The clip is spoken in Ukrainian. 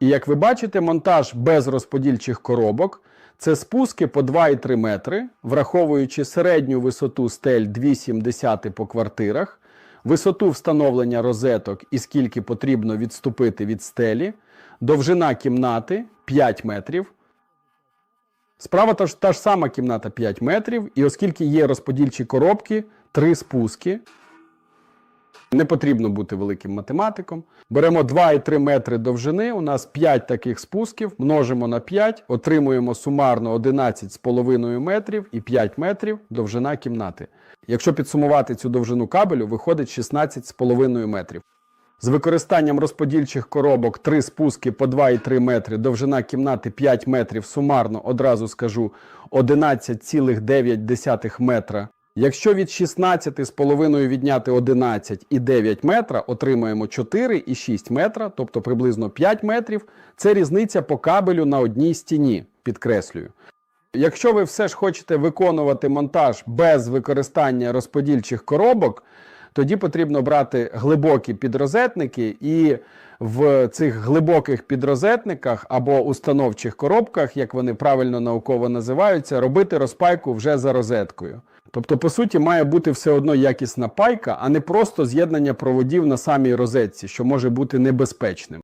І як ви бачите, монтаж без розподільчих коробок це спуски по 2,3 метри, враховуючи середню висоту стель 2,7 по квартирах, висоту встановлення розеток і скільки потрібно відступити від стелі, довжина кімнати 5 метрів. Справа та ж, та ж сама кімната 5 метрів, і оскільки є розподільчі коробки, 3 спуски. Не потрібно бути великим математиком. Беремо 2,3 метри довжини. У нас 5 таких спусків, множимо на 5, отримуємо сумарно 11,5 метрів і 5 метрів довжина кімнати. Якщо підсумувати цю довжину кабелю, виходить 16,5 метрів. З використанням розподільчих коробок 3 спуски по 2,3 метри, довжина кімнати 5 метрів, сумарно одразу скажу 11,9 метра. Якщо від 16,5 відняти 11 і 9 метра, отримаємо 4 і 6 метра, тобто приблизно 5 метрів. Це різниця по кабелю на одній стіні, підкреслюю. Якщо ви все ж хочете виконувати монтаж без використання розподільчих коробок, тоді потрібно брати глибокі підрозетники і в цих глибоких підрозетниках або установчих коробках, як вони правильно науково називаються, робити розпайку вже за розеткою. Тобто, по суті, має бути все одно якісна пайка, а не просто з'єднання проводів на самій розетці, що може бути небезпечним.